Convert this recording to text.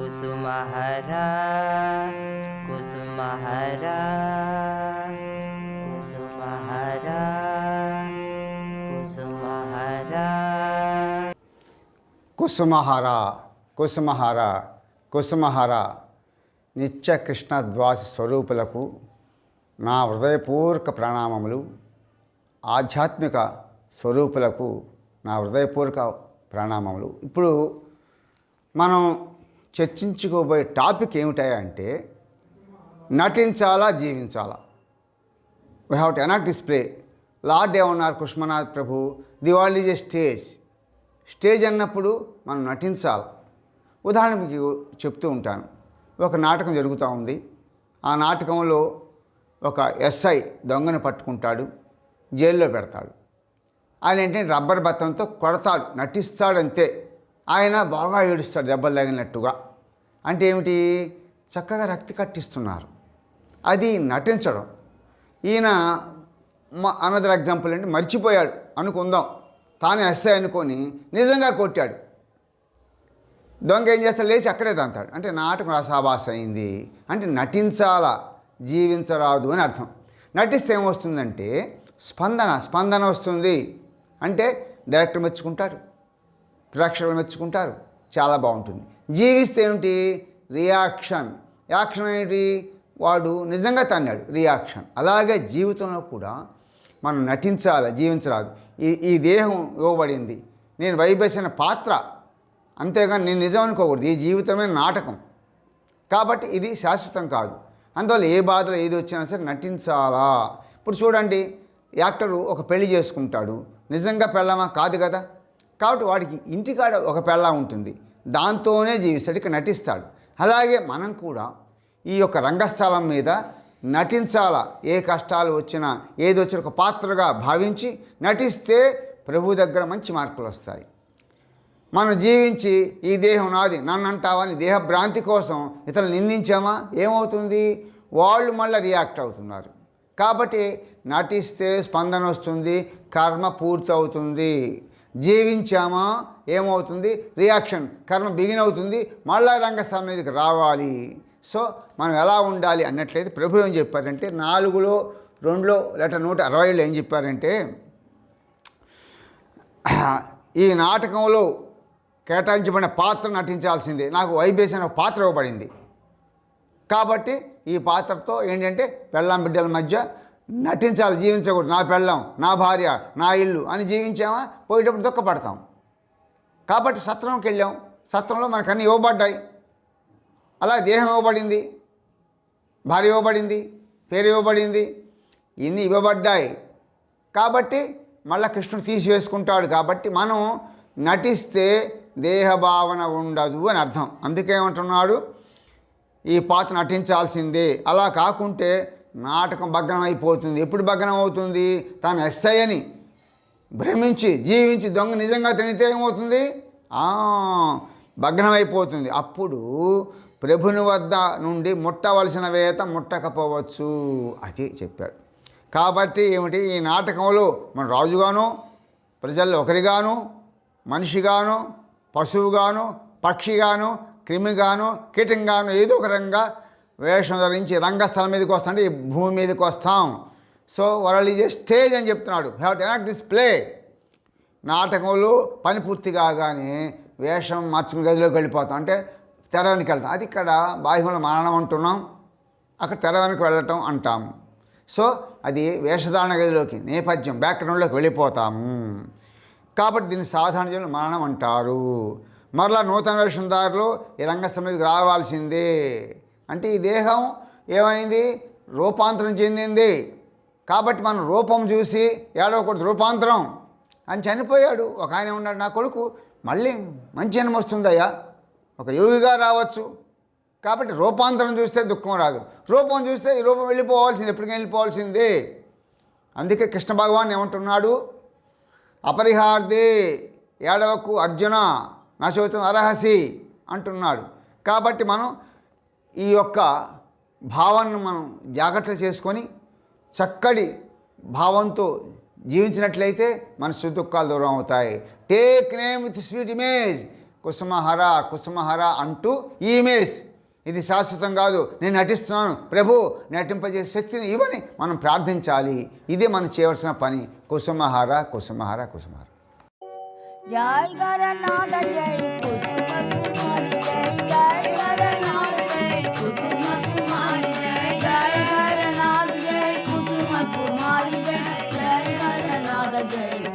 కుసుమహరా కుసుమహరా కుసుమహరా కుసుమహరా. కుసుమహార కుసుమహార కుసుమహార నిత్య కృష్ణ ద్వాస స్వరూపులకు నా హృదయపూర్వక ప్రణామములు ఆధ్యాత్మిక స్వరూపులకు నా హృదయపూర్వక ప్రణామములు. ఇప్పుడు మనం చర్చించుకోబోయే టాపిక్ ఏమిటాయంటే నటించాలా జీవించాలా? We have to enact display lord ఏమన్నారు కుష్మనాథ్ ప్రభు the world is a stage stage అన్నప్పుడు మనం నటించాలి? ఉదాహరణకి చెప్తూ ఉంటాను. ఒక నాటకం జరుగుతూ ఉంది. ఆ నాటకంలో ఒక ఎస్ఐ దొంగను పట్టుకుంటాడు జైల్లో పెడతాడు. ఆయన ఏంటంటే రబ్బర్ బత్తంతో కొడతాడు నటిస్తాడంతే. ఆయన బాగా ఏడుస్తాడు దెబ్బలు తగిలినట్టుగా. అంటే ఏమిటి? చక్కగా రక్తి కట్టిస్తున్నారు. అది నటించడం. ఈయన అనదర్ ఎగ్జాంపుల్ అంటే మర్చిపోయాడు. అనుకుందాం. తాను ఎస్ఐ అనుకొని నిజంగా కొట్టాడు. దొంగ ఏం చేస్తాడు? లేచి అక్కడే తంతాడు. అంటే నాటకం రసాభాస అయింది. అంటే నటించాలా? జీవించరాదు అని అర్థం. నటిస్తే ఏమొస్తుందంటే స్పందన స్పందన వస్తుంది. అంటే డైరెక్టర్ మెచ్చుకుంటారు. ప్రేక్షకులు మెచ్చుకుంటారు. చాలా బాగుంటుంది. జీవిస్తే ఏమిటి? రియాక్షన్. యాక్షన్ ఏమిటి? వాడు నిజంగా తన్నాడు. రియాక్షన్. అలాగే జీవితంలో కూడా మనం నటించాలి జీవించరాదు. ఈ ఈ దేహం ఇవ్వబడింది. నేను వైభేసిన పాత్ర. అంతేగాని నేను నిజం అనుకోకూడదు. ఈ జీవితమే నాటకం. కాబట్టి ఇది శాశ్వతం కాదు. అందువల్ల ఏ బాధలో ఏది వచ్చినా సరే నటించాలా? ఇప్పుడు చూడండి యాక్టరు ఒక పెళ్ళి చేసుకుంటాడు. నిజంగా పెళ్ళమా? కాదు కదా. కాబట్టి వాడికి ఇంటికాడ ఒక పెళ్ళ ఉంటుంది. దాంతోనే జీవిస్తాడు ఇక నటిస్తాడు. అలాగే మనం కూడా ఈ యొక్క రంగస్థలం మీద నటించాలా ఏ కష్టాలు వచ్చినా ఏది వచ్చినా ఒక పాత్రగా భావించి నటిస్తే ప్రభు దగ్గర మంచి మార్కులు వస్తాయి. మనం జీవించి ఈ దేహం నాది నన్ను అంటావని దేహ భ్రాంతి కోసం ఇతరులు నిందించామా? ఏమవుతుంది? వాళ్ళు మళ్ళీ రియాక్ట్ అవుతున్నారు. కాబట్టి నటిస్తే స్పందన వస్తుంది కర్మ పూర్తి అవుతుంది జీవించామా? ఏమవుతుంది? రియాక్షన్. కర్మ బిగిన్ అవుతుంది. మళ్ళా రంగస్థానం మీదకి రావాలి. సో మనం ఎలా ఉండాలి అన్నట్లయితే ప్రభు ఏం చెప్పారంటే నాలుగులో రెండులో లేట నూట అరవైలో ఏం చెప్పారంటే ఈ నాటకంలో కేటాయించబడిన పాత్ర నటించాల్సిందే. నాకు వైబేసి అనే ఒక పాత్ర ఇవ్వబడింది. కాబట్టి ఈ పాత్రతో ఏంటంటే పెళ్ళాం బిడ్డల మధ్య నటించాలి జీవించకూడదు. నా పెళ్ళాం నా భార్య నా ఇల్లు అని జీవించామా? పోయేటప్పుడు దుఃఖపడతాం. కాబట్టి సత్రంకి వెళ్ళాం. సత్రంలో మనకు అన్నీ ఇవ్వబడ్డాయి. అలా దేహం ఇవ్వబడింది భార్య ఇవ్వబడింది పేరు ఇవ్వబడింది ఇన్ని ఇవ్వబడ్డాయి. కాబట్టి మళ్ళీ కృష్ణుడు తీసివేసుకుంటాడు. కాబట్టి మనం నటిస్తే దేహభావన ఉండదు అని అర్థం. అందుకేమంటున్నాడు ఈ పాత్ర నటించాల్సిందే. అలా కాకుంటే నాటకం భగ్నం అయిపోతుంది. ఎప్పుడు భగ్నం అవుతుంది? తాను ఎస్ఐ అని భ్రమించి జీవించి దొంగ నిజంగా తినితే ఏమవుతుంది? భగ్నం అయిపోతుంది. అప్పుడు ప్రభుని వద్ద నుండి ముట్టవలసిన వేత ముట్టకపోవచ్చు అది చెప్పాడు. కాబట్టి ఏమిటి? ఈ నాటకంలో మన రాజుగాను ప్రజల్లో ఒకరిగాను మనిషిగాను పశువుగాను పక్షిగాను క్రిమిగాను కీటంగాను ఏదో ఒక రంగా వేషం ధరించి రంగస్థలం మీదకి వస్తాంటే ఈ భూమి మీదకి వస్తాం. So world is a stage అని చెప్తున్నాడు. Have to act this play నాటకంలో పని పూర్తి కాగానే వేషం మార్చుకుని గదిలోకి వెళ్ళిపోతాం. అంటే తెర వెళ్తాం. అది ఇక్కడ బాహ్యంలో మరణం అంటున్నాం. అక్కడ తెర వెళ్ళటం అంటాము సో అది వేషధారణ గదిలోకి నేపథ్యం బ్యాక్గ్రౌండ్లోకి వెళ్ళిపోతాము. కాబట్టి దీన్ని సాధారణ జనులు మరణం అంటారు. మరలా నూతన వేషధారులు ఈ రంగస్థలం మీదకి రావాల్సిందే. అంటే ఈ దేహం ఏమైంది? రూపాంతరం చెందింది. కాబట్టి మనం రూపం చూసి ఏడవకూడదు రూపాంతరం. అని చనిపోయాడు. ఒక ఆయన ఉన్నాడు నా కొడుకు. మళ్ళీ మంచి జన్మ వస్తుందయ్యా. ఒక యోగిగా రావచ్చు. కాబట్టి రూపాంతరం చూస్తే దుఃఖం రాదు. రూపం చూస్తే ఈ రూపం వెళ్ళిపోవాల్సింది ఎప్పటికీ వెళ్ళిపోవాల్సిందే. అందుకే కృష్ణ భగవాన్ ఏమంటున్నాడు? అపరిహార్దే ఏడవకు అర్జున నశోచం అర్హసి అంటున్నాడు. కాబట్టి మనం ఈ యొక్క భావాన్ని మనం జాగ్రత్త చేసుకొని చక్కటి భావంతో జీవించినట్లయితే మన సుఖ దుఃఖాలు దూరం అవుతాయి. Take name with sweet image కుసుమహర కుసుమహర అంటూ ఈ ఇమేజ్ ఇది శాశ్వతం కాదు. నేను నటిస్తున్నాను. ప్రభు నటింపజేసే శక్తిని ఇవ్వని మనం ప్రార్థించాలి. ఇదే మనం చేయవలసిన పని. కుసుమహార కుసుమహార కుసుమహార. జై గరనాథ జై కుసుమ కుమారి జై జై గరనాథ